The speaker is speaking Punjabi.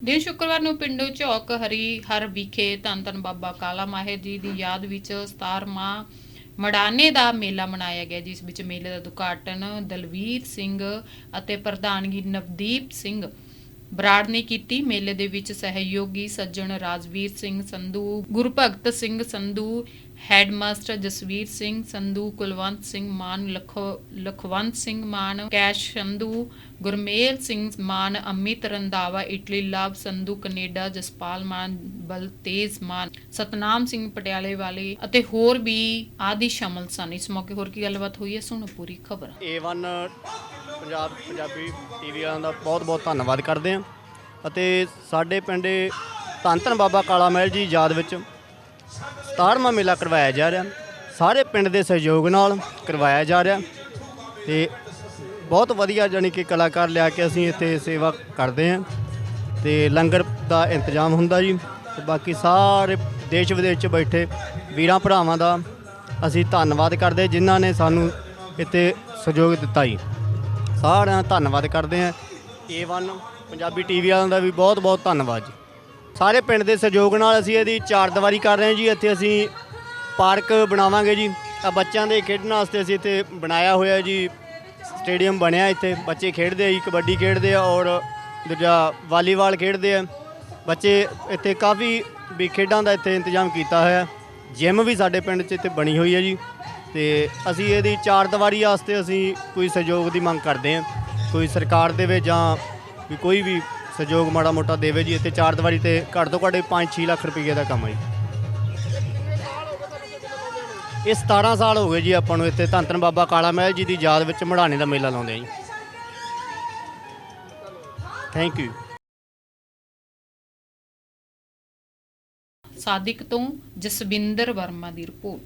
ਦਿਨ ਸ਼ੁੱਕਰਵਾਰ ਨੂੰ ਪਿੰਡ ਚੌਕ ਹਰੀ ਹਰ ਵਿਖੇ ਧੰਨ ਧੰਨ ਬਾਬਾ ਕਾਲਾ ਮਾਹਿਰ ਜੀ ਦੀ ਯਾਦ ਵਿੱਚ 17ਵਾਂ ਮੜਾਨੇ ਦਾ ਮੇਲਾ ਮਨਾਇਆ ਗਿਆ, ਜਿਸ ਵਿੱਚ ਮੇਲੇ ਦਾ ਉਦਘਾਟਨ ਦਲਵੀਰ ਸਿੰਘ ਅਤੇ ਪ੍ਰਧਾਨਗੀ ਨਵਦੀਪ ਸਿੰਘ ਬਰਾੜ ਨੇ ਕੀਤੀ। ਮੇਲੇ ਦੇ ਵਿੱਚ ਸਹਿਯੋਗੀ ਸੱਜਣ ਰਾਜਵੀਰ ਸਿੰਘ ਸੰਧੂ, ਗੁਰਭਗਤ ਸਿੰਘ ਸੰਧੂ, ਹੈਡਮਾਸਟਰ ਜਸਵੀਰ ਸਿੰਘ ਸੰਧੂ, ਕੁਲਵੰਤ ਸਿੰਘ ਮਾਨ, ਲਖ, ਲਖਵੰਤ ਸਿੰਘ ਮਾਨ, ਕੈਸ਼ ਸੰਧੂ, ਗੁਰਮੇਲ ਸਿੰਘ ਮਾਨ, ਅਮਿਤ ਰੰਦਾਵਾ ਇਟਲੀ ਲਵ ਸੰਧੂ, ਕੈਨੇਡਾ ਜਸਪਾਲ ਮਾਨ, ਬਲਤੇਜ ਮਾਨ, ਸਤਨਾਮ ਸਿੰਘ ਪਟਿਆਲੇ ਵਾਲੇ ਅਤੇ ਹੋਰ ਵੀ ਆਦਿ ਸ਼ਾਮਲ ਸਨ। ਇਸ ਮੌਕੇ ਹੋਰ ਕੀ ਗੱਲਬਾਤ ਹੋਈ ਹੈ, ਸੁਣੋ ਪੂਰੀ ਖਬਰ। A1 ਪੰਜਾਬ ਪੰਜਾਬੀ ਟੀਵੀ ਵਾਲਿਆਂ ਦਾ ਬਹੁਤ ਬਹੁਤ ਧੰਨਵਾਦ ਕਰਦੇ ਹਾਂ ਅਤੇ ਸਾਡੇ ਪਿੰਡ ਧੰਨ ਧੰਨ ਬਾਬਾ ਕਾਲਾ ਮਹਿਲ ਜੀ ਯਾਦ ਵਿੱਚ 17ਵਾਂ ਮੇਲਾ ਕਰਵਾਇਆ ਜਾ ਰਿਹਾ। ਸਾਰੇ ਪਿੰਡ ਦੇ ਸਹਿਯੋਗ ਨਾਲ ਕਰਵਾਇਆ ਜਾ ਰਿਹਾ ਤੇ ਬਹੁਤ ਵਧੀਆ ਜਾਣੀ ਕਿ ਕਲਾਕਾਰ ਲਿਆ ਕੇ ਅਸੀਂ ਇੱਥੇ ਸੇਵਾ ਕਰਦੇ ਹਾਂ ਤੇ ਲੰਗਰ ਦਾ ਇੰਤਜ਼ਾਮ ਹੁੰਦਾ ਜੀ ਤੇ ਬਾਕੀ ਸਾਰੇ ਦੇਸ਼ ਵਿਦੇਸ਼ 'ਚ ਬੈਠੇ ਵੀਰਾਂ ਭਰਾਵਾਂ ਦਾ ਅਸੀਂ ਧੰਨਵਾਦ ਕਰਦੇ ਜਿਨ੍ਹਾਂ ਨੇ ਸਾਨੂੰ ਇੱਥੇ ਸਹਿਯੋਗ ਦਿੱਤਾ ਜੀ। ਸਾਰਿਆਂ ਦਾ ਧੰਨਵਾਦ ਕਰਦੇ ਹਾਂ। A1 ਪੰਜਾਬੀ ਟੀਵੀ ਵਾਲਿਆਂ ਦਾ ਵੀ ਬਹੁਤ ਬਹੁਤ ਧੰਨਵਾਦ ਜੀ। ਸਾਰੇ ਪਿੰਡ ਦੇ ਸਹਿਯੋਗ ਨਾਲ ਅਸੀਂ ਇਹਦੀ ਚਾਰ ਦੀਵਾਰੀ ਕਰ ਰਹੇ ਹਾਂ ਜੀ। ਇੱਥੇ ਅਸੀਂ ਪਾਰਕ ਬਣਾਵਾਂਗੇ ਜੀ। ਆ ਬੱਚਿਆਂ ਦੇ ਖੇਡਣ ਵਾਸਤੇ ਅਸੀਂ ਇੱਥੇ ਬਣਾਇਆ ਹੋਇਆ ਜੀ। ਸਟੇਡੀਅਮ ਬਣਿਆ ਇੱਥੇ। ਬੱਚੇ ਖੇਡਦੇ ਆ ਜੀ, ਕਬੱਡੀ ਖੇਡਦੇ ਆ ਔਰ ਦੂਜਾ ਵਾਲੀਬਾਲ ਖੇਡਦੇ ਆ। ਬੱਚੇ ਇੱਥੇ ਕਾਫੀ ਵੀ ਖੇਡਾਂ ਦਾ ਇੱਥੇ ਇੰਤਜ਼ਾਮ ਕੀਤਾ ਹੋਇਆ। ਜਿਮ ਵੀ ਸਾਡੇ ਪਿੰਡ 'ਚ ਇੱਥੇ ਬਣੀ ਹੋਈ ਹੈ ਜੀ। ਤੇ ਅਸੀਂ ਇਹਦੀ ਚਾਰ ਦੀਵਾਰੀ ਵਾਸਤੇ ਅਸੀਂ ਕੋਈ ਸਹਿਯੋਗ ਦੀ ਮੰਗ ਕਰਦੇ ਹਾਂ। ਕੋਈ ਸਰਕਾਰ ਦੇਵੇ ਜਾਂ ਵੀ ਕੋਈ ਵੀ ਸਹਿਯੋਗ ਮਾੜਾ ਮੋਟਾ ਦੇਵੇ ਜੀ, ਇੱਥੇ ਚਾਰ ਦੀਵਾਰੀ ਤੇ ਘੱਟ ਤੋਂ ਘੱਟ 5-6 ਲੱਖ ਰੁਪਏ ਦਾ ਕੰਮ ਹੈ ਜੀ। ਇਹ 17 ਸਾਲ ਹੋ ਗਏ ਜੀ ਆਪਾਂ ਨੂੰ ਇੱਥੇ ਧੰਨ ਧੰਨ ਬਾਬਾ ਕਾਲਾ ਮਹਿਲ ਜੀ ਦੀ ਯਾਦ ਵਿੱਚ ਮੜਾਣੇ ਦਾ ਮੇਲਾ ਲਾਉਂਦੇ ਆ ਜੀ। ਥੈਂਕ ਯੂ ਸਾਦਿਕ ਤੋਂ ਜਸਵਿੰਦਰ ਵਰਮਾ ਦੀ ਰਿਪੋਰਟ।